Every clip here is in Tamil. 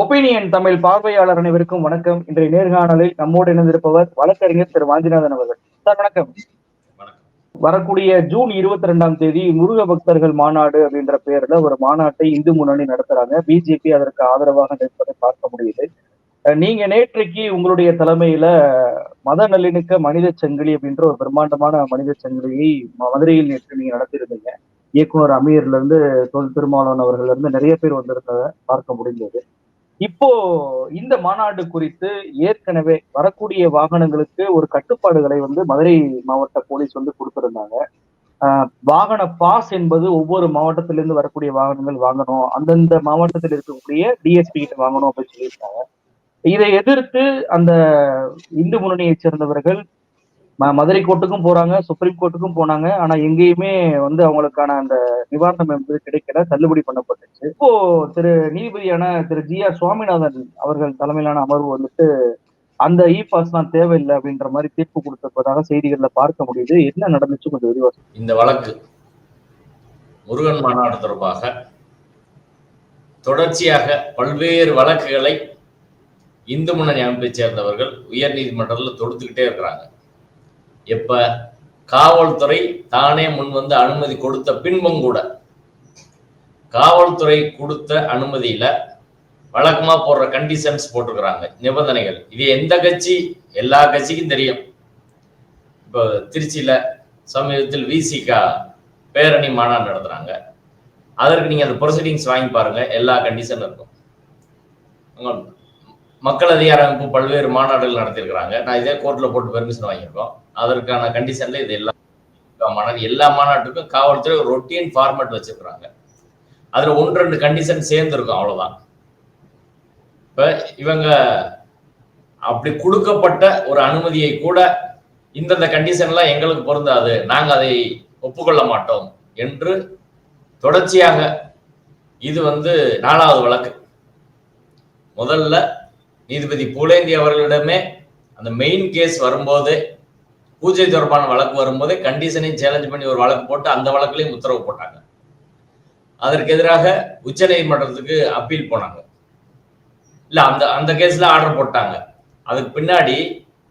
ஒப்பீனியன் தமிழ் பார்வையாளர் அனைவருக்கும் வணக்கம். இன்றைய நேர்காணலில் நம்மோடு இணைந்திருப்பவர் வழக்கறிஞர் திரு வாஞ்சிநாதன் அவர்கள். சார் வணக்கம். வரக்கூடிய ஜூன் இருபத்தி ரெண்டாம் தேதி முருக பக்தர்கள் மாநாடு அப்படின்ற பெயர்ல ஒரு மாநாட்டை இந்து முன்னணி நடத்துறாங்க. பிஜேபி அதற்கு ஆதரவாக நிற்பதை பார்க்க முடியுது. நீங்க நேற்றைக்கு உங்களுடைய தலைமையில மத நல்லிணக்க மனித சங்கிலி அப்படின்ற ஒரு பிரம்மாண்டமான மனித சங்கிலியை மதுரையில் நேற்று நீங்க நடத்தியிருந்தீங்க. இயக்குனர் அமீர்ல இருந்து தொல் திருமாவளவன் அவர்கள் இருந்து நிறைய பேர் வந்திருந்ததை பார்க்க முடிந்தது. இப்போ இந்த மாநாடு குறித்து ஏற்கனவே வரக்கூடிய வாகனங்களுக்கு ஒரு கட்டுப்பாடுகளை வந்து மதுரை மாவட்ட போலீஸ் வந்து கொடுத்திருந்தாங்க. வாகன பாஸ் என்பது ஒவ்வொரு மாவட்டத்திலிருந்து வரக்கூடிய வாகனங்கள் வாங்கணும் அந்தந்த மாவட்டத்தில் இருக்கக்கூடிய டிஎஸ்பி கிட்ட வாங்கணும் அப்படின்னு சொல்லியிருக்காங்க. இதை எதிர்த்து அந்த இந்து முன்னணியைச் சேர்ந்தவர்கள் மதுரை கோர்ட்டுக்கும் போறாங்க சுப்ரீம் கோர்ட்டுக்கும் போனாங்க. ஆனா எங்கேயுமே வந்து அவங்களுக்கான அந்த நிவாரணம் என்பது கிடைக்கல. தள்ளுபடி பண்ணப்பட்டுச்சு. இப்போ திரு நீதிபதியான திரு ஜி ஆர் சுவாமிநாதன் அவர்கள் தலைமையிலான அமர்வு வந்துட்டு அந்த இ பாஸ்லாம் தேவையில்லை அப்படின்ற மாதிரி தீர்ப்பு கொடுத்திருப்பதாக செய்திகள்ல பார்க்க முடியுது. என்ன நடந்துச்சு? கொஞ்சம் விரிவாக இந்த வழக்கு முருகன் மாநாடு தொடர்பாக தொடர்ச்சியாக பல்வேறு வழக்குகளை இந்து முன்னணி அமைப்பை சேர்ந்தவர்கள் உயர் நீதிமன்றத்தில் தொடுத்துக்கிட்டே இருக்கிறாங்க. எப்ப காவல்துறை தானே முன் வந்து அனுமதி கொடுத்த பின்பும் கூட காவல்துறை கொடுத்த அனுமதியில வழக்கமா போடுற கண்டிஷன்ஸ் போட்டிருக்கிறாங்க நிபந்தனைகள். இது எந்த கட்சி? எல்லா கட்சிக்கும் தெரியும். இப்போ திருச்சியில சமீபத்தில் விசிகா பேரணி மாநாடு நடத்துறாங்க. அதற்கு நீங்க அந்த ப்ரொசீடிங்ஸ் வாங்கி பாருங்க எல்லா கண்டிஷன் இருக்கும். மக்கள் அதிகார அமைப்பு பல்வேறு மாநாடுகள் நடத்தியிருக்கிறாங்க. நான் இதே கோர்ட்ல போட்டு பெர்மிஷன் வாங்கியிருக்கோம். அதற்கான கண்டிஷன்ல இது எல்லா மாநாடு எல்லா மாநாட்டுக்கும் காவல்துறை ஒரு ரொட்டீன் ஃபார்மேட் வச்சிருக்கிறாங்க. அதுல ஒன்று ரெண்டு கண்டிஷன் சேர்ந்துருக்கும் அவ்வளவுதான். இப்ப இவங்க அப்படி கொடுக்கப்பட்ட ஒரு அனுமதியை கூட இந்தந்த கண்டிஷன்லாம் எங்களுக்கு பொருந்தாது நாங்க அதை ஒப்புக்கொள்ள மாட்டோம் என்று தொடர்ச்சியாக இது வந்து நாலாவது வழக்கு. முதல்ல நீதிபதி பூலேந்தி அவர்களிடமே அந்த மெயின் கேஸ் வரும்போதே பூஜை தொடர்பான வழக்கு வரும்போதே கண்டிஷனையும் சேலஞ்ச் பண்ணி ஒரு வழக்கு போட்டு அந்த வழக்குலையும் உத்தரவு போட்டாங்க. அதற்கு எதிராக உச்ச நீதிமன்றத்துக்கு அப்பீல் போனாங்க. இல்ல அந்த அந்த கேஸ்ல ஆர்டர் போட்டாங்க. அதுக்கு பின்னாடி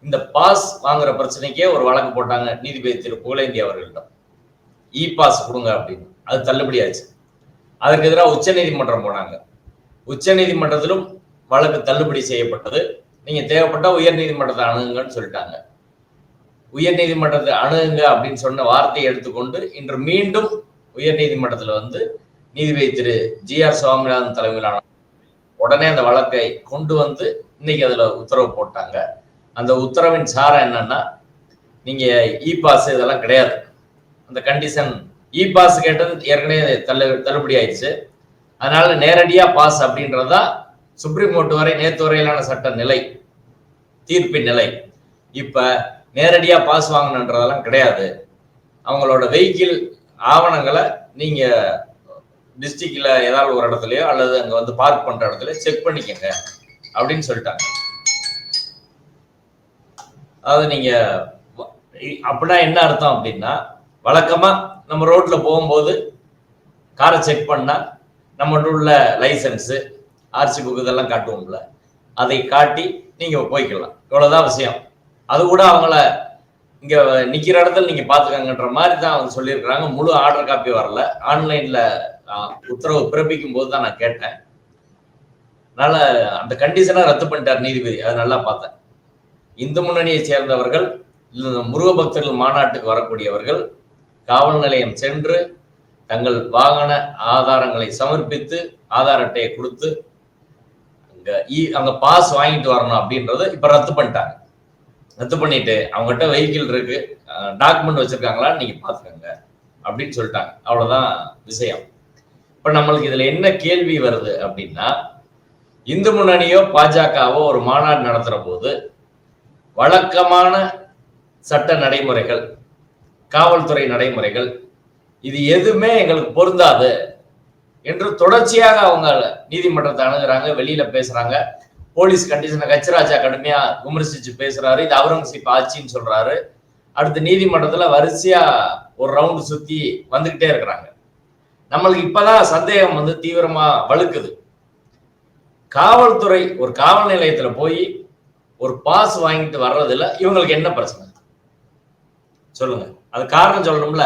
இந்த பாஸ் வாங்குற பிரச்சனைக்கே ஒரு வழக்கு போட்டாங்க நீதிபதி திரு. புகழேந்தி அவர்களிடம். இ பாஸ் கொடுங்க அப்படின்னு. அது தள்ளுபடி ஆச்சு அதற்கு எதிராக உச்ச நீதிமன்றம் போனாங்க. உச்ச நீதிமன்றத்திலும் வழக்கு தள்ளுபடி செய்யப்பட்டது. நீங்க தேவைப்பட்டா உயர் நீதிமன்றத்தை அணுகுங்கன்னு சொல்லிட்டாங்க. உயர் நீதிமன்றத்தை அணுகுங்க அப்படின்னு சொன்ன வார்த்தையை எடுத்துக்கொண்டு இன்று மீண்டும் உயர்நீதிமன்றத்தில் வந்து நீதிபதி திரு ஜி ஆர் சுவாமிநாதன் தலைமையிலான உடனே அந்த வழக்கை கொண்டு வந்து இன்னைக்கு அதில் உத்தரவு போட்டாங்க. அந்த உத்தரவின் சாரம் என்னன்னா நீங்கள் இ பாஸ் இதெல்லாம் கிடையாது. அந்த கண்டிஷன் இ பாஸ் கேட்டது ஏற்கனவே தள்ளு தள்ளுபடி ஆயிடுச்சு. அதனால நேரடியாக பாஸ் அப்படின்றதா சுப்ரீம் கோர்ட் வரை நேற்று வரையிலான சட்ட நிலை தீர்ப்பின் நிலை. இப்போ நேரடியாக பாஸ் வாங்கணுன்றதெல்லாம் கிடையாது. அவங்களோட வெஹிக்கிள் ஆவணங்களை நீங்கள் டிஸ்ட்ரிக்டில் ஏதாவது ஒரு இடத்துலையோ அல்லது அங்கே வந்து பார்க் பண்ணுற இடத்துல செக் பண்ணிக்கங்க அப்படின்னு சொல்லிட்டாங்க. அதாவது நீங்கள் அப்படின்னா என்ன அர்த்தம் அப்படின்னா வழக்கமாக நம்ம ரோட்டில் போகும்போது காரை செக் பண்ணால் நம்மகிட்ட உள்ள லைசன்ஸு ஆர்சி புக்கு இதெல்லாம் காட்டுவோம்ல. அதை காட்டி நீங்கள் போய்க்கலாம். இவ்வளோதான் விஷயம். அது கூட அவங்கள இங்க நிக்கிற இடத்துல நீங்க பாத்துக்கங்கன்ற மாதிரி தான் அவங்க சொல்லியிருக்கிறாங்க. முழு ஆர்டர் காப்பி வரல. ஆன்லைன்ல உத்தரவு பிறப்பிக்கும் போது தான் நான் கேட்டேன். அதனால அந்த கண்டிஷனை ரத்து பண்ணிட்டார் நீதிபதி. அதை நல்லா பார்த்தேன். இந்து முன்னணியை சேர்ந்தவர்கள் முருக பக்தர்கள் மாநாட்டுக்கு வரக்கூடியவர்கள் காவல் நிலையம் சென்று தங்கள் வாகன ஆதாரங்களை சமர்ப்பித்து ஆதார் அட்டையை கொடுத்து அங்க இ- அங்க பாஸ் வாங்கிட்டு வரணும் அப்படின்றத இப்ப ரத்து பண்ணிட்டாங்க. ரத்து பண்ணிட்டு அவங்ககிட்ட வெஹிக்கிள் இருக்கு. டாக்குமெண்ட் வச்சிருக்காங்களான்னு நீங்க பாத்துக்கோங்க அப்படின்னு சொல்லிட்டாங்க. அவ்வளவுதான் விஷயம். இப்ப நம்மளுக்கு இதுல என்ன கேள்வி வருது அப்படின்னா இந்து முன்னணியோ பாஜகவோ ஒரு மாநாடு நடத்துற போது வழக்கமான சட்ட நடைமுறைகள் காவல்துறை நடைமுறைகள் இது எதுவுமே எங்களுக்கு பொருந்தாது என்று தொடர்ச்சியாக அவங்க நீதிமன்றத்தை அணுகுறாங்க வெளியில பேசுறாங்க. போலீஸ் கண்டிஷனை கச்சிராஜா கடுமையா விமர்சிச்சு பேசுறாரு. இது அவுரங்கசீப் ஆட்சின்னு சொல்றாரு. அடுத்து நீதிமன்றத்துல வரிசையா ஒரு ரவுண்டு சுத்தி வந்துகிட்டே இருக்கிறாங்க. நம்மளுக்கு இப்பதான் சந்தேகம் வந்து தீவிரமா வலுக்குது காவல்துறை ஒரு காவல் நிலையத்துல போய் ஒரு பாஸ் வாங்கிட்டு வர்றதுல இவங்களுக்கு என்ன பிரச்சனை? சொல்லுங்க. அது காரணம் சொல்லணும்ல.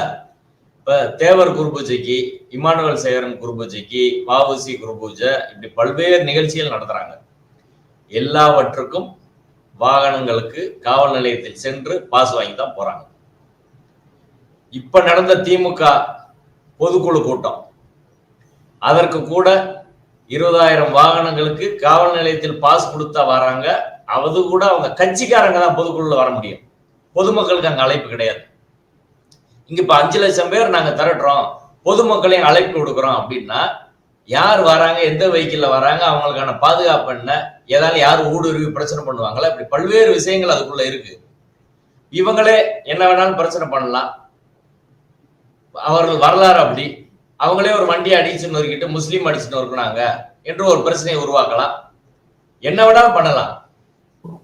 இப்ப தேவர் குருபூஜைக்கு இமானுவல் சேகரன் குருபூஜைக்கு வாவுசி குருபூஜை குரு பூஜை இப்படி பல்வேறு நிகழ்ச்சிகள் நடத்துறாங்க. எல்லாவற்றுக்கும் வாகனங்களுக்கு காவல் நிலையத்தில் சென்று பாஸ் வாங்கி தான் போறாங்க. இப்ப நடந்த திமுக பொதுக்குழு கூட்டம். அதற்கு கூட இருபதாயிரம் வாகனங்களுக்கு காவல் நிலையத்தில் பாஸ் கொடுத்தா வராங்க. அது கூட அவங்க கட்சிக்காரங்க தான் பொதுக்குழுல வர முடியும். பொதுமக்களுக்கு அங்க அழைப்பு கிடையாது. இங்க இப்ப அஞ்சு லட்சம் பேர் நாங்க திரட்டுறோம். பொதுமக்களையும் அழைப்பு கொடுக்குறோம் அப்படின்னா யார் வராங்க எந்த வெஹிக்கிள்ல வராங்க அவங்களுக்கான பாதுகாப்பு என்ன ஏதாவது யார் ஊடுருவி பிரச்சனை பண்ணுவாங்களா? இப்படி பல்வேறு விஷயங்கள் அதுக்குள்ள இருக்கு. இவங்களே என்ன வேணாலும் பிரச்சனை பண்ணலாம். அவர்கள் வரலாறு அப்படி. அவங்களே ஒரு வண்டியை அடிச்சுன்னு நொறுக்கிட்டு முஸ்லீம் அடிச்சுன்னு நொறுக்குனாங்க என்று ஒரு பிரச்சனையை உருவாக்கலாம். என்ன வேணாலும் பண்ணலாம்.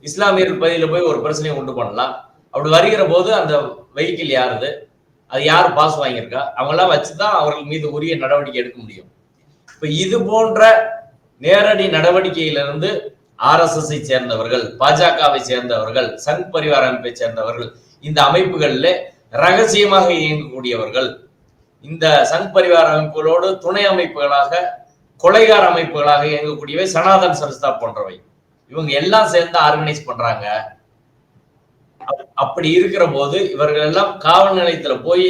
இஸ்லாமியர் பகுதியில் போய் ஒரு பிரச்சனையை உண்டு பண்ணலாம். அப்படி வருகிற போது அந்த வெஹிக்கிள் யாருது? அது யார் பாஸ் வாங்கியிருக்கா? அவங்கெல்லாம் வச்சுதான் அவர்கள் மீது உரிய நடவடிக்கை எடுக்க முடியும். இப்ப இது போன்ற நேரடி நடவடிக்கையிலிருந்து ஆர்எஸ்எஸ் சேர்ந்தவர்கள் பாஜகவை சேர்ந்தவர்கள் சங் பரிவார அமைப்பை சேர்ந்தவர்கள் இந்த அமைப்புகளில் ரகசியமாக இயங்கக்கூடியவர்கள் இந்த சங் பரிவார அமைப்புகளோடு துணை அமைப்புகளாக கொலைகார அமைப்புகளாக இயங்கக்கூடியவை சனாதன் சன்ஸ்தா போன்றவை. இவங்க எல்லாம் சேர்ந்து ஆர்கனைஸ் பண்றாங்க. அப்படி இருக்கிற போது இவர்கள் எல்லாம் காவல் நிலையத்துல போய்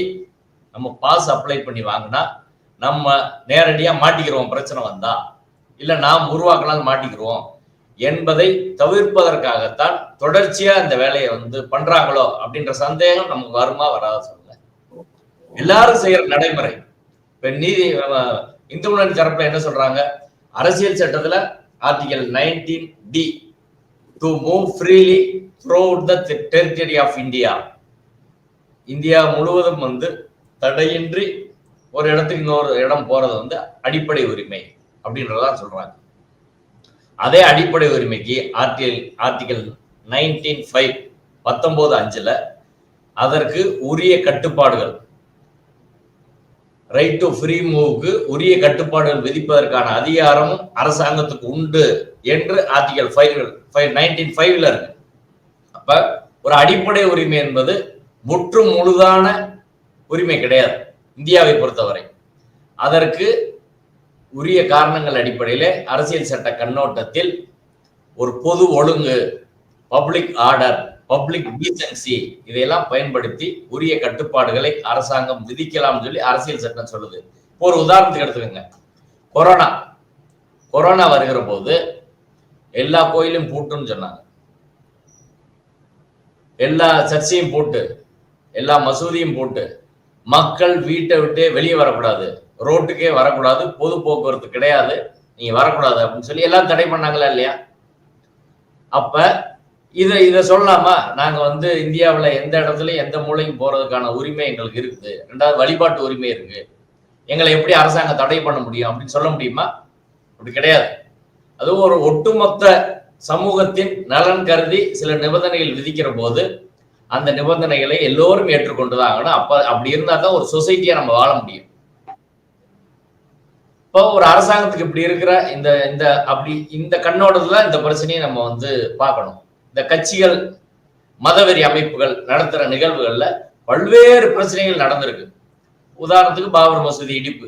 நம்ம பாஸ் அப்ளை பண்ணி வாங்கினா நம்ம நேரடியா மாட்டிக்கிறோம் பிரச்சனை வந்தா. இல்ல நாம் உருவாக்கலாம் மாட்டிக்கிறோம் என்பதை தவிர்ப்பதற்காகத்தான் தொடர்ச்சியா இந்த வேலையை வந்து பண்றாங்களோ அப்படின்ற சந்தேகம் நமக்கு வருமா வராத சொல்லுங்க. எல்லாரும் செய்யற நடைமுறை. இப்ப நீதி இந்து முன்னணி தரப்புல என்ன சொல்றாங்க? அரசியல் சட்டத்துல article nineteen D to move freely through the territory of India India முழுவதும் வந்து தடையின்றி ஒரு இடத்துக்கு இன்னொரு இடம் போறது வந்து அடிப்படை உரிமை அப்படின்றதா சொல்றாங்க. அதே அடிப்படை உரிமைக்கு ஆர்டிஎல் ஆர்டிகல் நைன்டீன் ஃபைவ் பத்தொன்பது அஞ்சுல அதற்கு உரிய கட்டுப்பாடுகள். ரைட் டு ஃப்ரீ மூவுக்கு உரிய கட்டுப்பாடுகள் விதிப்பதற்கான அதிகாரமும் அரசாங்கத்துக்கு உண்டு என்று ஆர்டிகல் ஃபைவ் ஃபைவ் நைன்டீன் ஃபைவ்ல இருக்கு. அப்ப ஒரு அடிப்படை உரிமை என்பது முற்று முழுதான உரிமை கிடையாது. இந்தியாவை பொறுத்தவரை. அதற்கு உரிய காரணங்கள் அடிப்படையில் அரசியல் சட்ட கண்ணோட்டத்தில் ஒரு பொது ஒழுங்கு பப்ளிக் ஆர்டர் பப்ளிக் டீசன்சி இதையெல்லாம் பயன்படுத்தி உரிய கட்டுப்பாடுகளை அரசாங்கம் விதிக்கலாம் சொல்லி அரசியல் சட்டம் சொல்லுது. ஒரு உதாரணத்துக்கு எடுத்துக்கோங்க. கொரோனா. கொரோனா வருகிற போது எல்லா கோயிலும் பூட்டுன்னு சொன்னாங்க. எல்லா சர்ச்சையும் போட்டு எல்லா மசூதியும் போட்டு மக்கள் வீட்டை விட்டு வெளியே வரக்கூடாது. ரோட்டுக்கே வரக்கூடாது. பொது போக்குவரத்து கிடையாது. நீங்க வரக்கூடாது அப்படின்னு சொல்லி எல்லாம் தடை பண்ணாங்களா இல்லையா? அப்ப இதை இதை சொல்லலாமா நாங்க வந்து இந்தியாவில் எந்த இடத்துலையும் எந்த மூலையும் போறதுக்கான உரிமை எங்களுக்கு இருக்குது. ரெண்டாவது வழிபாட்டு உரிமை இருக்கு. எங்களை எப்படி அரசாங்கம் தடை பண்ண முடியும் அப்படின்னு சொல்ல முடியுமா? அப்படி கிடையாது. அதுவும் ஒரு ஒட்டுமொத்த சமூகத்தின் நலன் கருதி சில நிபந்தனைகள் விதிக்கிற போது அந்த நிபந்தனைகளை எல்லோரும் ஏற்றுக்கொண்டுதான் ஆகணும். அப்ப அப்படி இருந்தா தான் ஒரு சொசைட்டியா நம்ம வாழ முடியும். இப்போ ஒரு அரசாங்கத்துக்கு இப்படி இருக்கிற இந்த இந்த அப்படி இந்த கண்ணோட்டத்துல இந்த பிரச்சனையை நம்ம வந்து பார்க்கணும். இந்த கட்சிகள் மதவெறி அமைப்புகள் நடத்துற நிகழ்வுகள்ல பல்வேறு பிரச்சனைகள் நடந்திருக்கு. உதாரணத்துக்கு பாபர் மசூதி இடிப்பு.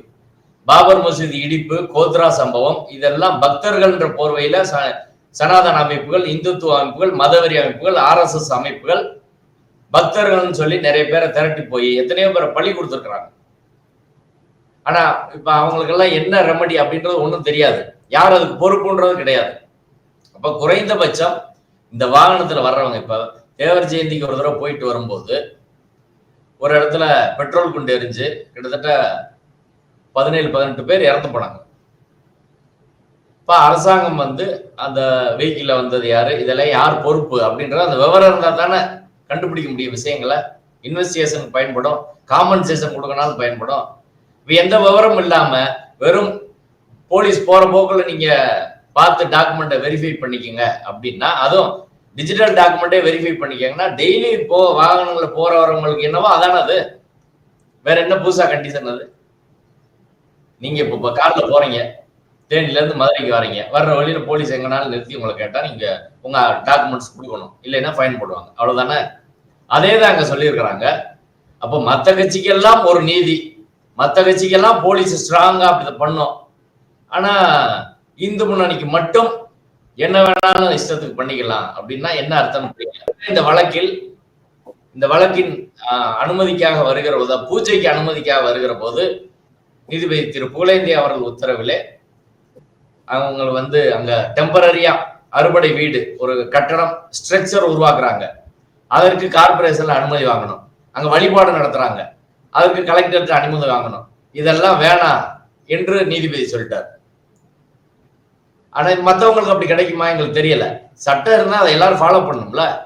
பாபர் மசூதி இடிப்பு கோத்ரா சம்பவம் இதெல்லாம் பக்தர்கள்ன்ற போர்வையில சனாதன அமைப்புகள் இந்துத்துவ அமைப்புகள் மதவெறி அமைப்புகள் ஆர்எஸ்எஸ் அமைப்புகள் பக்தர்கள்னு சொல்லி நிறைய பேரை திரட்டி போய் எத்தனையோ பேரை பழி கொடுத்துருக்குறாங்க. ஆனா இப்ப அவங்களுக்கெல்லாம் என்ன ரெமடி அப்படின்றது ஒன்றும் தெரியாது. யார் அதுக்கு பொறுப்புன்றது கிடையாது. அப்ப குறைந்தபட்சம் இந்த வாகனத்துல வர்றவங்க இப்ப தேவர் ஜெயந்திக்கு ஒரு தடவை போயிட்டு வரும்போது ஒரு இடத்துல பெட்ரோல் குண்டு எரிஞ்சு கிட்டத்தட்ட பதினேழு பதினெட்டு பேர் இறந்து போனாங்க. இப்ப அரசாங்கம் வந்து அந்த வெஹிக்கிள்ல வந்தது யாரு? இதெல்லாம் யார் பொறுப்பு அப்படின்ற அந்த விவரம் இருந்தா தானே கண்டுபிடிக்க முடியும் விஷயங்களை இன்வெஸ்டிகேஷனுக்கு பயன்படும். காம்பன்சேஷன் கொடுக்கனாலும் பயன்படும். எந்த விவரமும் இல்லாம வெறும் போலீஸ் போற போக்குல நீங்க பார்த்து டாக்குமெண்ட்டை வெரிஃபை பண்ணிக்கோங்க அப்படின்னா அதுவும் டிஜிட்டல் டாக்குமெண்ட்டே வெரிஃபை பண்ணிக்கோங்கன்னா டெய்லி போ வாகனங்களில் போறவங்களுக்கு என்னவோ அதான அது. வேற என்ன புதுசா கண்டிஷன் அது? நீங்க இப்போ கார்ல போறீங்க தேனில இருந்து மதுரைக்கு வரீங்க வர்ற வழியில போலீஸ் எங்கனாலும் நிறுத்தி உங்களை கேட்டா நீங்க உங்க டாக்குமெண்ட்ஸ் கொடுக்கணும். இல்லைன்னா ஃபைன் போடுவாங்க. அவ்வளவுதானே? அதே தான் அங்க சொல்லியிருக்கிறாங்க. அப்போ மற்ற கட்சிக்கெல்லாம் ஒரு நீதி. மற்ற கட்சிக்கெல்லாம் போலீஸ் ஸ்ட்ராங்கா அப்படி பண்ணும். ஆனா இந்து முன்னணிக்கு மட்டும் என்ன வேணாலும் இஷ்டத்துக்கு பண்ணிக்கலாம் அப்படின்னா என்ன அர்த்தம் புரியல. இந்த வழக்கில் இந்த வழக்கின் அனுமதிக்காக வருகிற போது பூஜைக்கு அனுமதிக்காக வருகிற போது நீதிபதி திரு. புகழேந்தி அவர்கள் உத்தரவிலே அவங்க வந்து அங்க டெம்பரரியா அறுபடை வீடு ஒரு கட்டடம் ஸ்ட்ரக்சர் உருவாக்குறாங்க. அதற்கு கார்பரேஷன்ல அனுமதி வாங்கணும். அங்க வழிபாடு நடத்துறாங்க. அதுக்கு கலெக்டருக்கு அனுமதி வாங்கணும். இதெல்லாம் வேணாம் என்று நீதிபதி சொல்லிட்டார். ஆனா மத்தவங்களுக்கு அப்படி கிடைக்குமா? எங்களுக்கு தெரியல. சட்டம் இருந்தா அதை எல்லாரும் ஃபாலோ பண்ணணும்ல.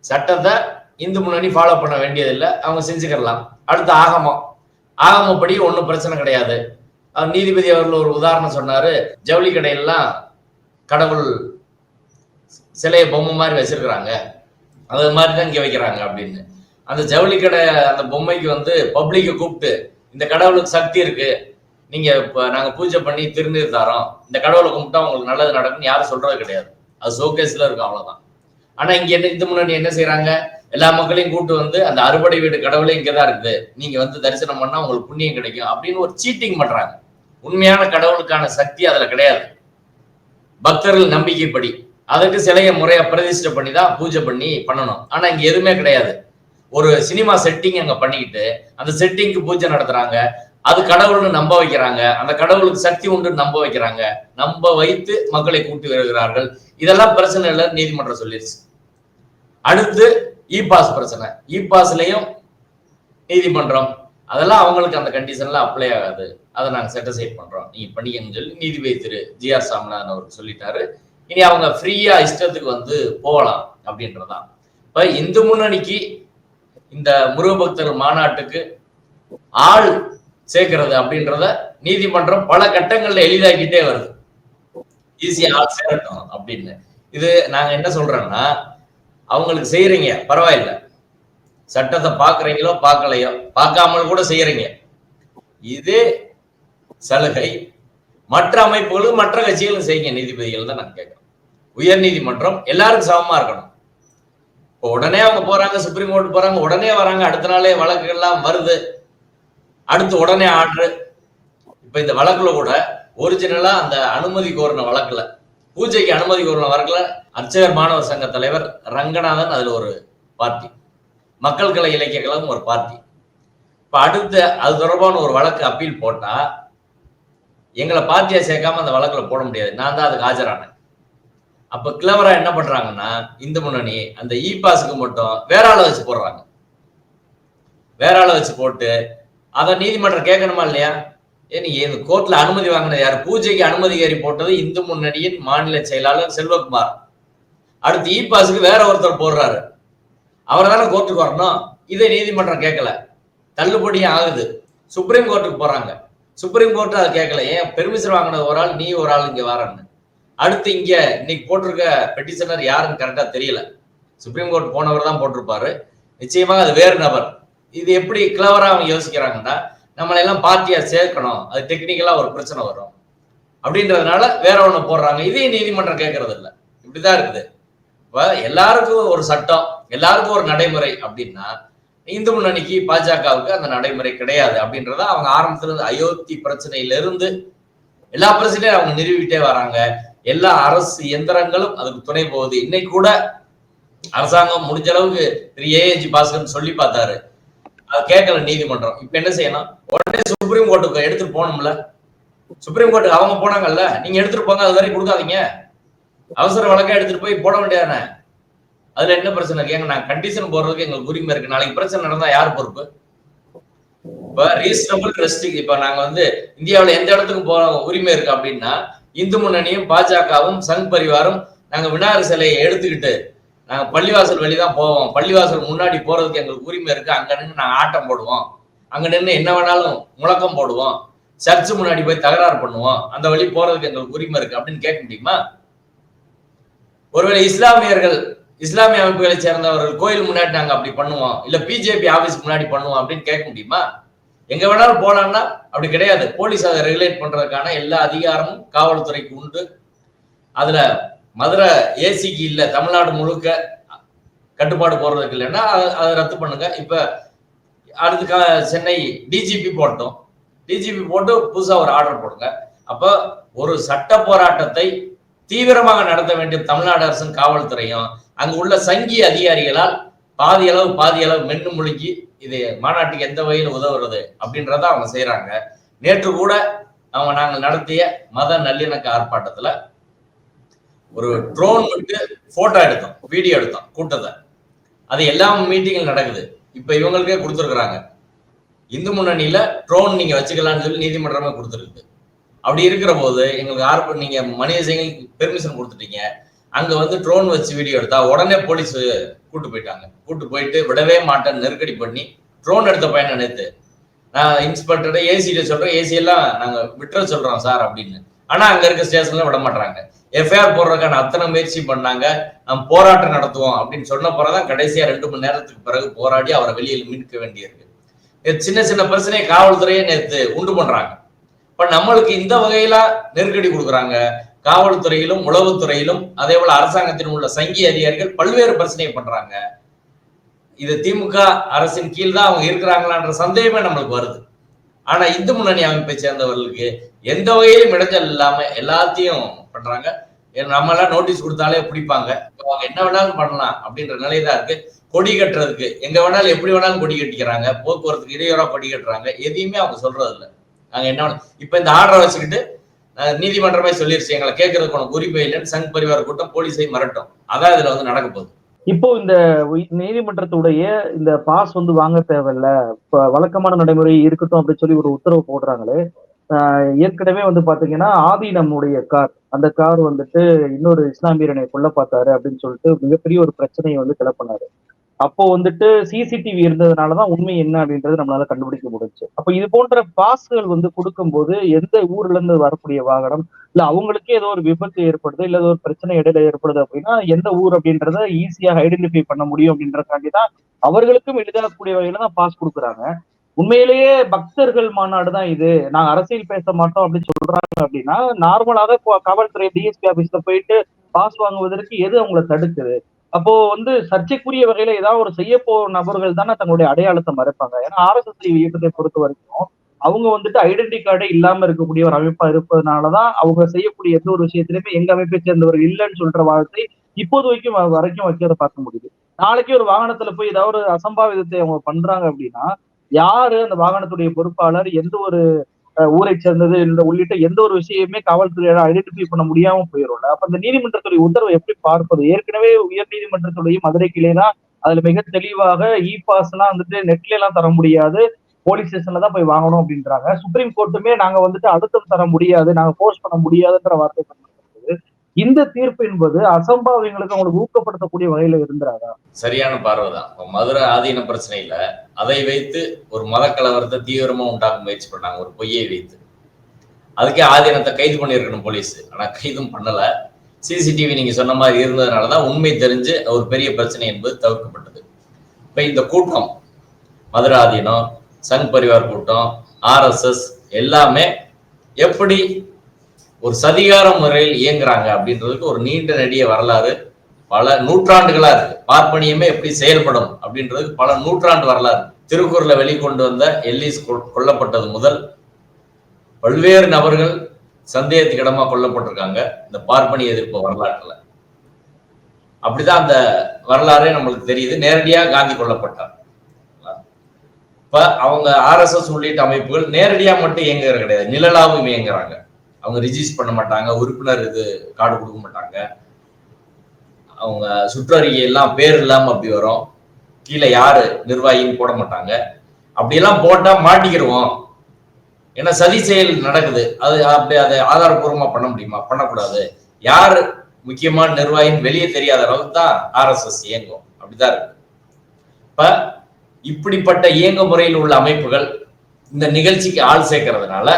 சட்டத்தை இந்து முன்னணி ஃபாலோ பண்ண வேண்டியதில்லை. அவங்க செஞ்சுக்கலாம் அடுத்து ஆகமம். ஆகமப்படி ஒன்றும் பிரச்சனை கிடையாது. அவர் நீதிபதி அவர்கள் ஒரு உதாரணம் சொன்னாரு. ஜவுளி கடையெல்லாம் கடவுள் சிலையை பொம்மை மாதிரி வச்சிருக்கிறாங்க. அது மாதிரி தான் இங்கே வைக்கிறாங்க அப்படின்னு. அந்த ஜவுளி கடை அந்த பொம்மைக்கு வந்து பப்ளிக்கை கூப்பிட்டு இந்த கடவுளுக்கு சக்தி இருக்கு. நீங்க இப்போ நாங்கள் பூஜை பண்ணி திருநீர் தரோம். இந்த கடவுளை கும்பிட்டா உங்களுக்கு நல்லது நடக்கும்னு யாரும் சொல்றது கிடையாது. அது ஷோகேஸ்ல இருக்கும் அவ்வளோதான் ஆனா இங்க என்ன இது முன்னாடி என்ன செய்யறாங்க எல்லா மக்களையும் கூப்பிட்டு வந்து அந்த அறுபடை வீடு கடவுளே இங்கே தான் இருக்குது. நீங்க வந்து தரிசனம் பண்ணா உங்களுக்கு புண்ணியம் கிடைக்கும் அப்படின்னு ஒரு சீட்டிங் பண்றாங்க. உண்மையான கடவுளுக்கான சக்தி அதுல கிடையாது. பக்தர்கள் நம்பிக்கைப்படி. அதுக்கு சிலையை முறையா பிரதிஷ்டை பண்ணி தான் பூஜை பண்ணி பண்ணணும். ஆனா இங்க எதுவுமே கிடையாது. ஒரு சினிமா செட்டிங் அங்க பண்ணிக்கிட்டு அந்த செட்டிங்க்கு பூஜை நடத்துறாங்க. அது கடவுள்னு நம்ப வைக்கிறாங்க. அந்த கடவுளுக்கு சக்தி உண்டு நம்ப வைக்கிறாங்க. நம்ப வைத்து மக்களை கூட்டி வருகிறார்கள். இதெல்லாம் பிரச்சனை இல்லை நீதிமன்றம் சொல்லிடுச்சு அடுத்து இ பாஸ் பிரச்சனை. இ பாஸ்லயும் நீதிமன்றம். அதெல்லாம் அவங்களுக்கு அந்த கண்டிஷன்ல அப்ளை ஆகாது. அதை நாங்கள் செட்டிசைட் பண்றோம். நீங்க பண்ணிக்கன்னு சொல்லி நீதிபதி திரு ஜி ஆர் சாமிநாதன் அவர் சொல்லிட்டாரு. இனி அவங்க ஃப்ரீயா இஷ்டத்துக்கு வந்து போகலாம் அப்படின்றதான் இப்ப இந்து முன்னணிக்கு இந்த முருகபக்தர் மாநாட்டுக்கு ஆள் சேர்க்கிறது அப்படின்றத நீதிமன்றம் பல கட்டங்கள்ல எளிதாக்கிட்டே வருது. ஈஸியா ஆள் சேரட்டும் அப்படின்னு. இது நாங்க என்ன சொல்றோம்னா அவங்களுக்கு செய்யறீங்க பரவாயில்ல. சட்டத்தை பாக்குறீங்களோ பார்க்கலையோ பார்க்காமல் கூட செய்யறீங்க. இது சலுகை. மற்ற அமைப்புகளும் மற்ற கட்சிகளும் செய்யுங்க. நீதிபதிகள் தான் நான் கேட்குறோம். உயர் நீதிமன்றம் எல்லாருக்கும் சமமா இருக்கணும். இப்போ உடனே அவங்க போறாங்க சுப்ரீம் கோர்ட் போறாங்க உடனே வராங்க அடுத்த நாளே வழக்குகள்லாம் வருது. அடுத்து உடனே ஆர்டர் இப்ப இந்த வழக்குல கூட ஒரிஜினலா அந்த அனுமதி கோரின வழக்குல பூஜைக்கு அனுமதி கோரின வழக்குல அர்ச்சகர் மாணவர் சங்க தலைவர் ரங்கநாதன் அதுல ஒரு பார்ட்டி மக்கள் கலை இலக்கிய கழகம் ஒரு பார்ட்டி இப்ப அடுத்து அது தொடர்பான ஒரு வழக்கு அப்பீல் போட்டா எங்களை பார்ட்டியை சேர்க்காம அந்த வழக்கில் போட முடியாது. நான் தான் அதுக்கு ஆஜரானேன். அப்ப கிளவரா என்ன பண்றாங்கன்னா இந்து முன்னணி அந்த இ பாஸுக்கு மட்டும் வேற ஆளை வச்சு போடுறாங்க. வேற ஆளை வச்சு போட்டு அதை நீதிமன்றம் கேட்கணுமா இல்லையா? ஏன் நீங்க இந்த கோர்ட்ல அனுமதி வாங்கினது யார்? பூஜைக்கு அனுமதி ஏறி போட்டது இந்து முன்னணியின் மாநில செயலாளர் செல்வகுமார். அடுத்து இ பாஸுக்கு வேற ஒருத்தர் போடுறாரு. அவர் தானே கோர்ட்டுக்கு வரணும்? இதை நீதிமன்றம் கேட்கல. தள்ளுபடியும் ஆகுது. சுப்ரீம் கோர்ட்டுக்கு போறாங்க. சுப்ரீம் கோர்ட் அதை கேட்கல. ஏன்? பெர்மிஷன் வாங்கினது ஒரு ஆள் நீ ஒரு ஆள் இங்கே வரன்னு. அடுத்து இங்கே இன்னைக்கு போட்டிருக்க பெட்டிஷனர் யாருன்னு கரெக்டாக தெரியல. சுப்ரீம் கோர்ட் போனவர் தான் போட்டிருப்பாரு. நிச்சயமாக அது வேறு நபர். இது எப்படி கிளவராக அவங்க யோசிக்கிறாங்கன்னா நம்மளை எல்லாம் பார்ட்டியா சேர்க்கணும். அது டெக்னிக்கலாக ஒரு பிரச்சனை வரும். அப்படின்றதுனால வேற ஒன்று போடுறாங்க. இதையும் நீதிமன்றம் கேட்கறது இப்படி இப்படிதான் இருக்குது. இப்போ எல்லாருக்கும் ஒரு சட்டம் எல்லாருக்கும் ஒரு நடைமுறை அப்படின்னா இந்து முன்னணிக்கு பாஜகவுக்கு அந்த நடைமுறை கிடையாது அப்படின்றத அவங்க ஆரம்பத்துல இருந்து அயோத்தி பிரச்சனையில இருந்து எல்லா பிரச்சனையும் அவங்க நிறுவிட்டே வராங்க. எல்லா அரசு எந்திரங்களும் அதுக்கு துணை போகுது. இன்னைக்கு கூட அரசாங்கம் முடிஞ்ச அளவுக்கு திரு ஏஏஜி பாஸ்கர் சொல்லி பார்த்தாரு. அது கேட்கல நீதிமன்றம். இப்ப என்ன செய்யணும்? உடனே சுப்ரீம் கோர்ட்டுக்கு எடுத்துட்டு போகணும்ல. சுப்ரீம் கோர்ட்டுக்கு அவங்க போனாங்கல்ல. நீங்க எடுத்துட்டு போங்க அது வரைக்கும் கொடுக்காதீங்க. அவசர வழக்கா எடுத்துட்டு போய் போட வேண்டியதானே? அதுல என்ன பிரச்சனை இருக்கு ஏங்க நான் கண்டிஷன் போடுறதுக்கு எங்களுக்கு உரிமை இருக்கு. நாளைக்கு பிரச்சனை நடந்தா யார் பொறுப்பு? இப்ப ரீசனபிள் ரெஸ்ட்ரிக் இப்ப நாங்க வந்து இந்தியாவில எந்த இடத்துக்கும் போற உரிமை இருக்கு அப்படின்னா இந்து முன்னணியும் பாஜகவும் சங் பரிவாரும் நாங்க விநாயகர் சிலையை எடுத்துக்கிட்டு நாங்க பள்ளிவாசல் வழிதான் போவோம். பள்ளிவாசல் முன்னாடி போறதுக்கு எங்களுக்கு உரிமை இருக்கு. அங்க நின்று நாங்க ஆட்டம் போடுவோம். அங்க நின்று என்ன வேணாலும் முழக்கம் போடுவோம். சர்ச்சு முன்னாடி போய் தகராறு பண்ணுவோம். அந்த வழி போறதுக்கு எங்களுக்கு உரிமை இருக்கு. அப்படின்னு கேட்க முடியுமா? ஒருவேளை இஸ்லாமியர்கள் இஸ்லாமிய அமைப்புகளை சேர்ந்தவர்கள் கோயில் முன்னாடி நாங்க அப்படி பண்ணுவோம். இல்ல பிஜேபி ஆபீஸ் முன்னாடி பண்ணுவோம் அப்படின்னு கேட்க முடியுமா? எங்க வேணாலும் போலாம்னா அப்படி கிடையாது. போலீஸ் அதை ரெகுலேட் பண்றதுக்கான எல்லா அதிகாரமும் காவல்துறைக்கு உண்டு. அதுல மதுரை ஏசிக்கு இல்ல தமிழ்நாடு முழுக்க கட்டுப்பாடு போடுறதுக்கு இல்லைன்னா அதை ரத்து பண்ணுங்க. இப்ப அடுத்து கா- சென்னை டிஜிபி போட்டோம். டிஜிபி போட்டு புதுசா ஒரு ஆர்டர் போடுங்க. அப்ப ஒரு சட்ட போராட்டத்தை தீவிரமாக நடத்த வேண்டிய தமிழ்நாடு அரசும் காவல்துறையும் அங்கு உள்ள சங்கி அதிகாரிகளால் பாதி அளவு பாதி அளவு மென்னு முழுக்கி இது மாநாட்டுக்கு எந்த வகையில் உதவுறது அப்படின்றத அவங்க செய்யறாங்க நேற்று கூட அவங்க நாங்கள் நடத்திய மத நல்லிணக்க ஆர்ப்பாட்டத்துல ஒரு ட்ரோன் விட்டு போட்டோ எடுத்தோம் வீடியோ எடுத்தோம் கூட்டத்தை. அது எல்லா மீட்டிங்கும் நடக்குது. இப்ப இவங்களுக்கே கொடுத்துருக்குறாங்க. இந்து முன்னணியில ட்ரோன் நீங்க வச்சுக்கலாம்னு சொல்லி நீதிமன்றமே கொடுத்துருக்கு. அப்படி இருக்கிற போது எங்களுக்கு ஆர்ப்ப நீங்க மனித செயலுக்கு பெர்மிஷன் கொடுத்துட்டீங்க. அங்க வந்து ட்ரோன் வச்சு வீடியோ எடுத்தா உடனே போலீஸ் கூட்டு போயிட்டாங்க. கூட்டு போயிட்டு விடவே மாட்டேன் நெருக்கடி பண்ணி ட்ரோன் எடுத்த பையனை நேற்று நான் இன்ஸ்பெக்டர் ஏசிட்ட சொல்றேன். ஏசி எல்லாம் நாங்க விட்டுற சொல்றோம் சார் அப்படின்னு. ஆனா அங்க இருக்க ஸ்டேஷன்ல விட மாட்டாங்க எஃப்ஐஆர் போடுறதுக்கான அத்தனை முயற்சி பண்ணாங்க. நம்ம போராட்டம் நடத்துவோம் அப்படின்னு சொன்ன பிறகுதான் கடைசியா ரெண்டு மணி நேரத்துக்கு பிறகு போராடி அவரை வெளியில் மீட்க வேண்டியிருக்கு. சின்ன சின்ன பிரச்சனையை காவல்துறையே நேற்று உண்டு பண்றாங்க. இப்ப நம்மளுக்கு இந்த வகையில நெருக்கடி கொடுக்குறாங்க. காவல்துறையிலும் உளவுத்துறையிலும் அதே போல அரசாங்கத்திலும் உள்ள சங்கி அதிகாரிகள் பல்வேறு பிரச்சனையை பண்றாங்க. இது திமுக அரசின் கீழ் தான் அவங்க இருக்கிறாங்களான்ற சந்தேகமே நம்மளுக்கு வருது. ஆனா இந்து முன்னணி அமைப்பை சேர்ந்தவர்களுக்கு எந்த வகையிலும் இடைஞ்சல் இல்லாம எல்லாத்தையும் பண்றாங்க. நம்ம எல்லாம் நோட்டீஸ் கொடுத்தாலே பிடிப்பாங்க. அவங்க என்ன வேணாலும் பண்ணலாம் அப்படின்ற நிலைதான் இருக்கு. கொடி கட்டுறதுக்கு எங்க வேணாலும் எப்படி வேணாலும் கொடி கட்டிக்கிறாங்க. போக்குவரத்துக்கு இடையூறா கொடி கட்டுறாங்க. எதையுமே அவங்க சொல்றது இல்லை நாங்க என்ன இப்ப இந்த ஆர்டரை வச்சுக்கிட்டு நீதிமன்றமே சொல்லிருச்சு. எங்களை கேட்கறதுக்கு உனக்கு உரிமை இல்லைன்னு சங் பரிவார கூட்டம் போலீஸை மிரட்டும். அதான் இதுல வந்து நடக்க போகுது. இப்போ இந்த நீதிமன்றத்துடைய இந்த பாஸ் வந்து வாங்க தேவையில்ல. இப்போ வழக்கமான நடைமுறை இருக்கட்டும் அப்படின்னு சொல்லி ஒரு உத்தரவு போடுறாங்களே. ஆஹ் ஏற்கனவே வந்து பாத்தீங்கன்னா ஆதி நம்முடைய கார். அந்த கார் வந்துட்டு இன்னொரு இஸ்லாமியரனை கொல்ல பார்த்தாரு அப்படின்னு சொல்லிட்டு மிகப்பெரிய ஒரு பிரச்சனையை வந்து கிளப்பினாரு. அப்போ வந்துட்டு சிசிடிவி இருந்ததுனாலதான் உண்மை என்ன அப்படின்றது நம்மளால கண்டுபிடிக்க முடிஞ்சுச்சு அப்போ இது போன்ற பாஸ்கள் வந்து கொடுக்கும்போது எந்த ஊர்ல இருந்து வரக்கூடிய வாகனம் இல்ல அவங்களுக்கே ஏதோ ஒரு விபத்து ஏற்படுது இல்ல ஏதோ ஒரு பிரச்சனை இடையில ஏற்படுது அப்படின்னா எந்த ஊர் அப்படின்றத ஈஸியா ஐடென்டிஃபை பண்ண முடியும் அப்படின்றதுக்காண்டி தான் அவர்களுக்கும் எளிதாகக்கூடிய வகையில தான் பாஸ் கொடுக்குறாங்க. உண்மையிலேயே பக்தர்கள் மாநாடு தான் இது. நாங்க அரசியல் பேச மாட்டோம் அப்படின்னு சொல்றாங்க அப்படின்னா நார்மலாக காவல்துறை டிஎஸ்பி ஆபீஸ்ல போயிட்டு பாஸ் வாங்குவதற்கு எது அவங்கள தடுக்குது? அப்போ வந்து சர்ச்சைக்குரிய வகையில ஏதாவது ஒரு செய்ய போற நபர்கள் தானே தங்களுடைய அடையாளத்தை மறைப்பாங்க. ஏன்னா ஆர்எஸ்எஸ் இயக்கத்தை பொறுத்த வரைக்கும் அவங்க வந்துட்டு ஐடென்டி கார்டே இல்லாம இருக்கக்கூடிய ஒரு அமைப்பா இருப்பதனாலதான் அவங்க செய்யக்கூடிய எந்த ஒரு விஷயத்திலுமே எங்க அமைப்பை சேர்ந்தவர் இல்லைன்னு சொல்ற வார்த்தை இப்போது வரைக்கும் வரைக்கும் வைக்கிறத பார்க்க முடியுது. நாளைக்கு ஒரு வாகனத்துல போய் ஏதாவது ஒரு அசம்பாவிதத்தை அவங்க பண்றாங்க அப்படின்னா யாரு அந்த வாகனத்துடைய பொறுப்பாளர்? எந்த ஒரு ஊரை சேர்ந்தது இந்த உள்ளிட்ட எந்த ஒரு விஷயமே காவல்துறையால ஐடென்டிஃபை பண்ண முடியாம போயிரும்ல அப்ப இந்த நீதிமன்றத்துடைய உத்தரவை எப்படி பார்ப்பது? ஏற்கனவே உயர் நீதிமன்றத்துடைய மதுரை கிளை தான் அதுல மிக தெளிவாக இ பாஸ் எல்லாம் வந்துட்டு நெட்ல எல்லாம் தர முடியாது. போலீஸ் ஸ்டேஷன்ல தான் போய் வாங்கணும் அப்படின்றாங்க. சுப்ரீம் கோர்ட்டுமே நாங்க வந்துட்டு அழுத்தம் தர முடியாது. நாங்க போர்ஸ் பண்ண முடியாதுன்ற வார்த்தை பண்ணுறோம் இந்த தீர்ப்பு என்பது அசம்பாவியங்களுக்கு அவங்களுக்கு ஊக்கப்படுத்தக்கூடிய வகையில இருந்தாரா சரியான பார்வைதான் மதுரை ஆதீன பிரச்சனையில அதை வைத்து ஒரு மத கலவரத்தை தீவிரமா உண்டாக்க முயற்சி பண்ணாங்க. ஒரு பொய்யை வைத்து. அதுக்கே ஆதீனத்தை கைது பண்ணியிருக்கணும் போலீஸ். ஆனா கைதும் பண்ணல. சிசிடிவி நீங்க சொன்ன மாதிரி இருந்ததுனாலதான் உண்மை தெரிஞ்சு ஒரு பெரிய பிரச்சனை என்பது தவிர்க்கப்பட்டது. இப்ப இந்த கூட்டம் மதுரை ஆதீனம் சங் பரிவார் கூட்டம் ஆர்எஸ்எஸ் எல்லாமே எப்படி ஒரு சதிகார முறையில் இயங்குறாங்க அப்படின்றதுக்கு ஒரு நீண்ட நெடிய வரலாறு பல நூற்றாண்டுகளா இருக்கு. பார்ப்பனியமே எப்படி செயல்படும் அப்படின்றதுக்கு பல நூற்றாண்டு வரலாறு. திருக்குறளை வெளிக்கொண்டு வந்த எல்லிஸ் கொல்லப்பட்டது முதல். பல்வேறு நபர்கள் சந்தேகத்துக்கு இடமா கொல்லப்பட்டிருக்காங்க இந்த பார்ப்பனிய எதிர்ப்பு வரலாற்றுல. அப்படிதான் அந்த வரலாறே நம்மளுக்கு தெரியுது. நேரடியாக காந்தி கொல்லப்பட்டார். இப்ப அவங்க ஆர்எஸ்எஸ் உள்ளிட்ட அமைப்புகள் நேரடியா மட்டும் இயங்குறது கிடையாது. நிழலாவும் இயங்குறாங்க. அவங்க ரிஜிஸ்டர் பண்ண மாட்டாங்க உறுப்பினர் இது கார்டு கொடுக்க மாட்டாங்க. அவங்க சுற்றறிக்கை எல்லாம் பேர் இல்லாம அப்படி வரும். கீழே யாரு? நிர்வாகின்னு போட மாட்டாங்க. அப்படியெல்லாம் போட்டா மாட்டிக்கிடுவோம் ஏன்னா சதி செயல் நடக்குது. அது அப்படி அதை ஆதாரபூர்வமா பண்ண முடியுமா? பண்ணக்கூடாது. யாரு முக்கியமான நிர்வாகின்னு வெளியே தெரியாத அளவுக்கு தான் ஆர்எஸ்எஸ் இயங்கும். அப்படிதான் இருக்கு. இப்ப இப்படிப்பட்ட இயங்கு முறையில் உள்ள அமைப்புகள் இந்த நிகழ்ச்சிக்கு ஆள் சேர்க்கறதுனால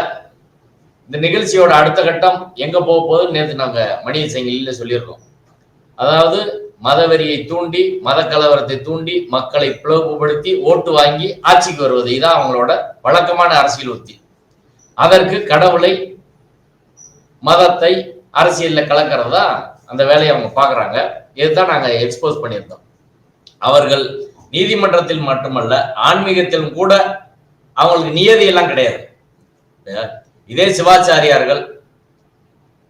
இந்த நிகழ்ச்சியோட அடுத்த கட்டம் எங்க போக போகுது நேற்று நாங்க மணிய செங்கிலில சொல்லியிருக்கோம். அதாவது மதவெறியை தூண்டி மத கலவரத்தை தூண்டி மக்களை பிளவுபடுத்தி ஓட்டு வாங்கி ஆட்சிக்கு வருவது. இதான் அவங்களோட வழக்கமான அரசியல் உத்தி. அதற்கு கடவுளை மதத்தை அரசியல்ல கலக்கிறதா அந்த வேலையை அவங்க பாக்குறாங்க இதுதான் நாங்க எக்ஸ்போஸ் பண்ணியிருந்தோம். அவர்கள் நீதிமன்றத்தில் மட்டுமல்ல ஆன்மீகத்திலும் கூட அவங்களுக்கு நியதி எல்லாம் கிடையாது இதே சிவாச்சாரியார்கள்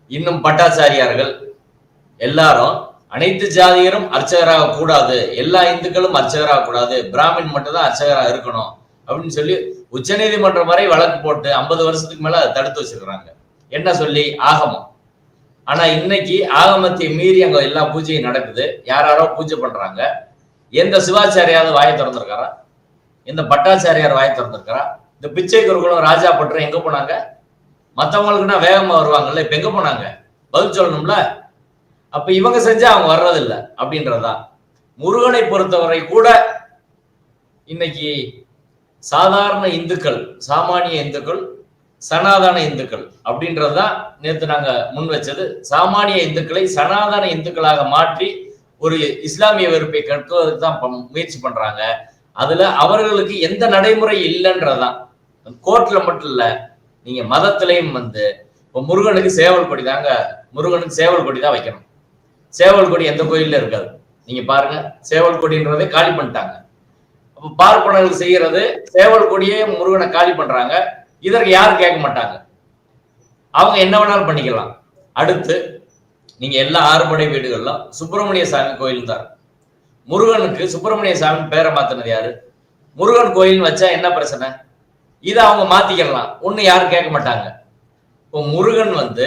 இன்னும் பட்டாச்சாரியார்கள் எல்லாரும் அனைத்து ஜாதியரும் அர்ச்சகராக கூடாது எல்லா இந்துக்களும் அர்ச்சகராக கூடாது பிராமின் மட்டும்தான் அர்ச்சகராக இருக்கணும் அப்படின்னு சொல்லி உச்சநீதிமன்றம் வரை வழக்கு போட்டு ஐம்பது வருஷத்துக்கு மேல அதை தடுத்து வச்சிருக்கிறாங்க. என்ன சொல்லி? ஆகமம். ஆனா இன்னைக்கு ஆகமத்தை மீறி அங்க எல்லா பூஜையும் நடக்குது. யாராரோ பூஜை பண்றாங்க. எந்த சிவாச்சாரியாவது வாயை திறந்திருக்காரா? எந்த பட்டாச்சாரியார் வாயை திறந்திருக்காரா? இந்த பிச்சை குருகுலம் ராஜா பட்டம் எங்க போனாங்க? மற்றவங்களுக்குன்னா வேகமா வருவாங்கல்ல? இப்ப எங்க போனாங்க? பதில் சொல்லணும்ல? அப்ப இவங்க செஞ்சா அவங்க வர்றதில்ல அப்படின்றதா? முருகனை பொறுத்தவரை கூட இன்னைக்கு சாதாரண இந்துக்கள் சாமானிய இந்துக்கள் சனாதன இந்துக்கள் அப்படின்றதுதான் நேற்று நாங்க முன் வச்சது. சாமானிய இந்துக்களை சனாதன இந்துக்களாக மாற்றி ஒரு இஸ்லாமிய வெறுப்பை கற்குவதற்கு தான் முயற்சி பண்றாங்க. அதுல அவர்களுக்கு எந்த நடைமுறை இல்லைன்றதுதான். கோர்ட்ல மட்டும் இல்லை நீங்க மதத்திலையும் வந்து இப்போ முருகனுக்கு சேவல் கொடி தாங்க முருகனுக்கு சேவல் கொடி தான் வைக்கணும். சேவல் கொடி எந்த கோயில்ல இருக்காது. நீங்க பாருங்க சேவல் கொடின்றதே காலி பண்ணிட்டாங்க. அப்ப பார்ப்பனர்கள் செய்யறது சேவல் கொடியே முருகனை காலி பண்றாங்க. இதற்கு யாரும் கேட்க மாட்டாங்க? அவங்க என்ன வேணாலும் பண்ணிக்கலாம். அடுத்து நீங்க எல்லா ஆறுபடை வீடுகள்லாம் சுப்பிரமணிய சாமி கோயில் தான். முருகனுக்கு சுப்பிரமணிய சாமி பேரை மாத்தினது யாரு? முருகன் கோயில்னு வச்சா என்ன பிரச்சனை? இதை அவங்க மாத்திக்கலாம். ஒன்று யாரும் கேட்க மாட்டாங்க. இப்போ முருகன் வந்து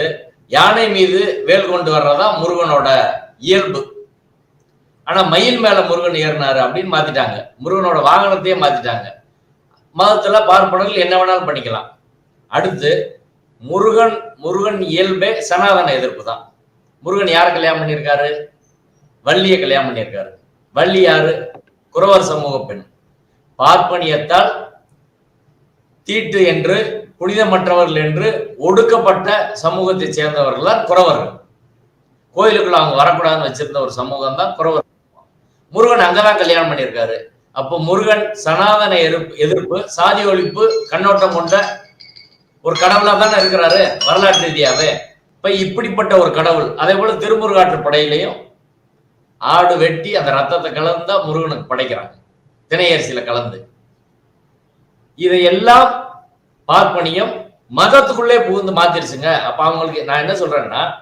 யானை மீது வேல் கொண்டு வர்றதா முருகனோட இயல்பு. ஆனா மயில் மேல முருகன் ஏறினாரு அப்படின்னு மாத்திட்டாங்க. முருகனோட வாகனத்தையே மாத்திட்டாங்க. மதத்துல பார்ப்பனர்கள் என்ன வேணாலும் பண்ணிக்கலாம். அடுத்து முருகன் முருகன் இயல்பே சனாதன எதிர்ப்பு தான். முருகன் யாரை கல்யாணம் பண்ணியிருக்காரு? வள்ளியை கல்யாணம் பண்ணியிருக்காரு. வள்ளி யாரு? குறவர் சமூக பெண். பார்ப்பனியத்தால் தீட்டு என்று புனிதமற்றவர்கள் என்று ஒடுக்கப்பட்ட சமூகத்தை சேர்ந்தவர்கள் தான் குறவர்கள் கோயிலுக்குள்ள அவங்க வரக்கூடாதுன்னு வச்சிருந்த ஒரு சமூகம் தான் குறவர். முருகன் அங்கதான் கல்யாணம் பண்ணியிருக்காரு. அப்போ முருகன் சனாதன எதிர்ப்பு எதிர்ப்பு சாதி ஒழிப்பு கண்ணோட்டம் கொண்ட ஒரு கடவுளா தானே இருக்கிறாரு வரலாற்று ரீதியாவே. இப்ப இப்படிப்பட்ட ஒரு கடவுள் அதே போல திருமுருகாற்று படையிலையும் ஆடு வெட்டி அந்த ரத்தத்தை கலந்தா முருகனுக்கு படைக்கிறாங்க. திணையரிசியில கலந்து. இதையெல்லாம் பார்ப்பனியம் மதத்துக்குள்ளே புகுந்து மாத்திருச்சுங்க. அப்ப அவங்களுக்கு நான் என்ன சொல்றேன்னா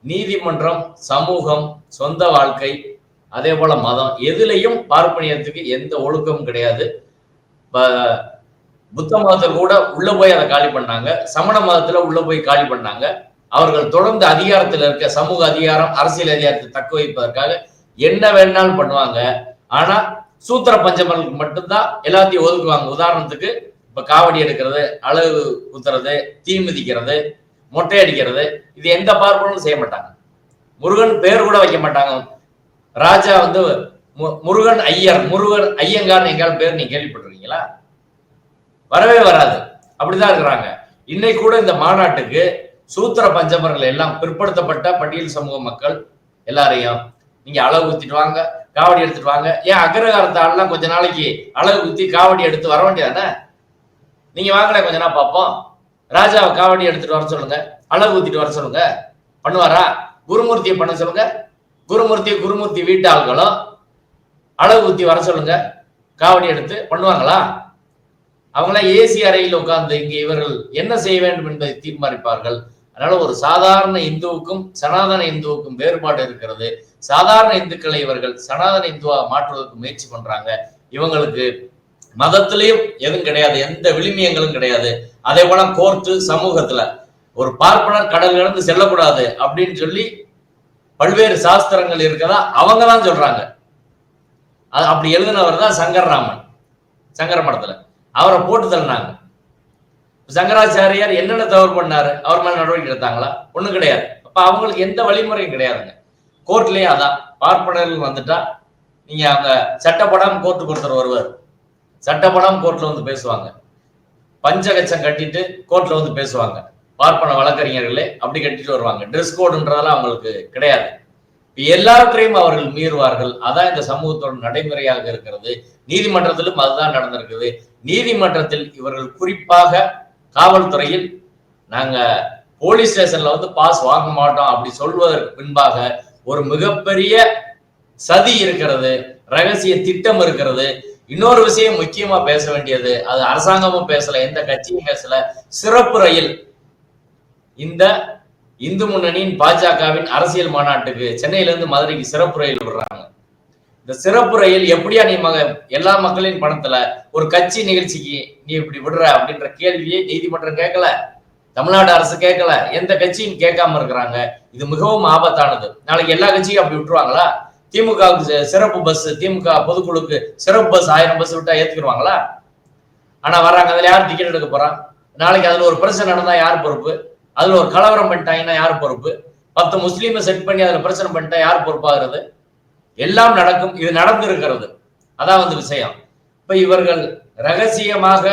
நீதிமன்றம் சமூகம் சொந்த வாழ்க்கை அதே போல மதம் எதுலையும் பார்ப்பனியத்துக்கு எந்த ஒழுக்கமும் கிடையாது. ப- புத்த மதத்தில் கூட உள்ள போய் அதை காலி பண்ணாங்க. சமண மதத்துல உள்ள போய் காலி பண்ணாங்க. அவர்கள் தொடர்ந்து அதிகாரத்தில் இருக்க சமூக அதிகாரம் அரசியல் அதிகாரத்தை தக்க வைப்பதற்காக என்ன வேணாலும் பண்ணுவாங்க. ஆனா சூத்திர பஞ்சமர்களுக்கு மட்டும்தான் எல்லாத்தையும் ஒதுக்குவாங்க. உதாரணத்துக்கு இப்ப காவடி எடுக்கிறது அழகு குத்துறது தீ மிதிக்கிறது மொட்டை அடிக்கிறது இது எந்த பார்ப்பனும் செய்ய மாட்டாங்க. முருகன் பேர் கூட வைக்க மாட்டாங்க. ராஜா வந்து மு- முருகன் ஐயர் முருகன் ஐயங்கார் எங்காலும் பேர் நீங்க கேள்விப்பட்டிருக்கீங்களா? வரவே வராது. அப்படிதான் இருக்கிறாங்க. இன்னைக்கு கூட இந்த மாநாட்டுக்கு சூத்திர பஞ்சமர்கள் எல்லாம் பிற்படுத்தப்பட்ட பட்டியல் சமூக மக்கள் எல்லாரையும் நீங்க அளவு ஊத்திட்டு வாங்க காவடி எடுத்துட்டு வாங்க. ஏன் அக்ரகாரத்தை ஆள்லாம் கொஞ்ச நாளைக்கு அழகு குத்தி காவடி எடுத்து வர வேண்டியதானே? நீங்க வாங்கல கொஞ்ச நாள் பார்ப்போம். ராஜாவை காவடி எடுத்துட்டு வர சொல்லுங்க. அளவு ஊத்திட்டு வர சொல்லுங்க. பண்ணுவாரா? குருமூர்த்தியை பண்ண சொல்லுங்க. குருமூர்த்தி குருமூர்த்தி வீட்டு ஆள்களும் அழகு ஊத்தி வர சொல்லுங்க. காவடி எடுத்து பண்ணுவாங்களா? அவங்களாம் ஏசி அறையில் உட்கார்ந்து இங்கே இவர்கள் என்ன செய்ய வேண்டும் என்பதை தீர்மானிப்பார்கள். அதனால ஒரு சாதாரண இந்துவுக்கும் சனாதன இந்துவுக்கும் வேறுபாடு இருக்கிறது. சாதாரண இந்துக்களை இவர்கள் சனாதன இந்துவா மாற்றுவதற்கு முயற்சி பண்றாங்க. இவங்களுக்கு மதத்திலையும் எதுவும் கிடையாது எந்த விளிமியங்களும் கிடையாது. அதே போல கோர்ட்டு சமூகத்துல ஒரு பார்ப்பனர் கடல் கடந்து செல்லக்கூடாது அப்படின்னு சொல்லி பல்வேறு சாஸ்திரங்கள் இருக்கதா அவங்க தான் சொல்றாங்க. அது அப்படி எழுதினவர் தான் சங்கரராமன். சங்கர மடத்துல. அவரை போட்டு தள்ளினாங்க. சங்கராச்சாரியார் என்னென்ன தவறு பண்ணாரு? அவர் மேல நடவடிக்கை எடுத்தாங்களா? ஒண்ணும் கிடையாது. அப்ப அவங்களுக்கு எந்த வழிமுறையும் கிடையாதுங்க. கோர்ட்லயே அதான் பார்ப்பனர்கள் வந்துட்டா நீங்க அவங்க சட்டப்படாம கோர்ட்டுக்கு ஒருத்தர் வருவார். சட்டப்படாம கோர்ட்ல வந்து பேசுவாங்க. பஞ்சகச்சம் கட்டிட்டு கோர்ட்ல வந்து பேசுவாங்க. பார்ப்பன வழக்கறிஞர்களே அப்படி கட்டிட்டு வருவாங்க. ட்ரெஸ் கோடுன்றதெல்லாம் அவங்களுக்கு கிடையாது. எல்லாவற்றையும் அவர்கள் மீறுவார்கள். அதான் இந்த சமூகத்தோட நடைமுறையாக இருக்கிறது. நீதிமன்றத்திலும் அதுதான் நடந்திருக்குது. நீதிமன்றத்தில் இவர்கள் குறிப்பாக காவல்துறையில் நாங்க போலீஸ் ஸ்டேஷன்ல வந்து பாஸ் வாங்க மாட்டோம் அப்படி சொல்வதற்கு பின்பாக ஒரு மிகப்பெரிய சதி இருக்கிறது ரகசிய திட்டம் இருக்கிறது. இன்னொரு விஷயம் முக்கியமா பேச வேண்டியது அது அரசாங்கமும் பேசல எந்த கட்சியும் பேசல சிறப்பு ரயில். இந்த இந்து முன்னணியின் பாஜகவின் அரசியல் மாநாட்டுக்கு சென்னையில இருந்து மதுரைக்கு சிறப்பு ரயில் விடுறாங்க. இந்த சிறப்பு ரயில் எப்படியா நீ மக எல்லா மக்களின் பணத்துல ஒரு கட்சி நிகழ்ச்சிக்கு நீ இப்படி விடுற அப்படின்ற கேள்வியை நீதிமன்றம் கேட்கல. தமிழ்நாடு அரசு கேட்கல. எந்த கட்சியும் கேட்காம இருக்கிறாங்க. இது மிகவும் ஆபத்தானது. நாளைக்கு எல்லா கட்சியும் அப்படி விட்டுருவாங்களா? திமுகவுக்கு சிறப்பு பஸ் திமுக பொதுக்குழுக்கு சிறப்பு பஸ் ஆயிரம் பஸ் விட்டா ஏத்துக்கிடுவாங்களா ஆனா வர்றாங்க. அதுல யார் டிக்கெட் எடுக்க போறான் நாளைக்கு அதுல ஒரு பிரச்சனை நடந்தா யார் பொறுப்பு? அதுல ஒரு கலவரம் பண்ணிட்டாங்கன்னா யார் பொறுப்பு? பத்து முஸ்லீமை செட் பண்ணி அதுல பிரச்சனை பண்ணிட்டா யார் பொறுப்பாகிறது? எல்லாம் நடக்கும். இது நடந்திருக்கிறது. அதான் வந்து விஷயம். இப்ப இவர்கள் ரகசியமாக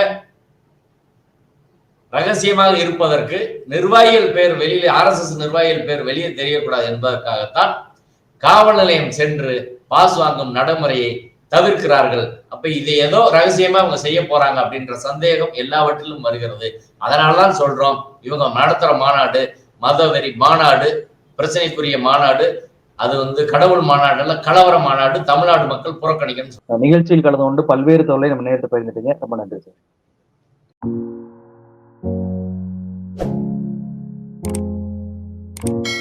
ரகசியமாக இருப்பதற்கு நிர்வாகிகள் பேர் வெளியில ஆர்எஸ்எஸ் நிர்வாகிகள் பேர் வெளியே தெரியக்கூடாது என்பதற்காகத்தான் காவல் நிலையம் சென்று பாஸ் வாங்கும் நடைமுறையை தவிர்க்கிறார்கள். அப்ப இதை ஏதோ ரகசியமா அவங்க செய்ய போறாங்க அப்படின்ற சந்தேகம் எல்லாவற்றிலும் வருகிறது. அதனாலதான் சொல்றோம் இவங்க நடத்துற மாநாடு மதவெறி மாநாடு பிரச்சனைக்குரிய மாநாடு அது வந்து கடவுள் மாநாடு அல்ல கலவர மாநாடு தமிழ்நாடு மக்கள் புறக்கணிக்கணும் நிகழ்ச்சியில் கலந்து கொண்டு பல்வேறு தொழிலை நம்ம நேரத்தை பகிர்ந்துட்டீங்க. ரொம்ப நன்றி சார். you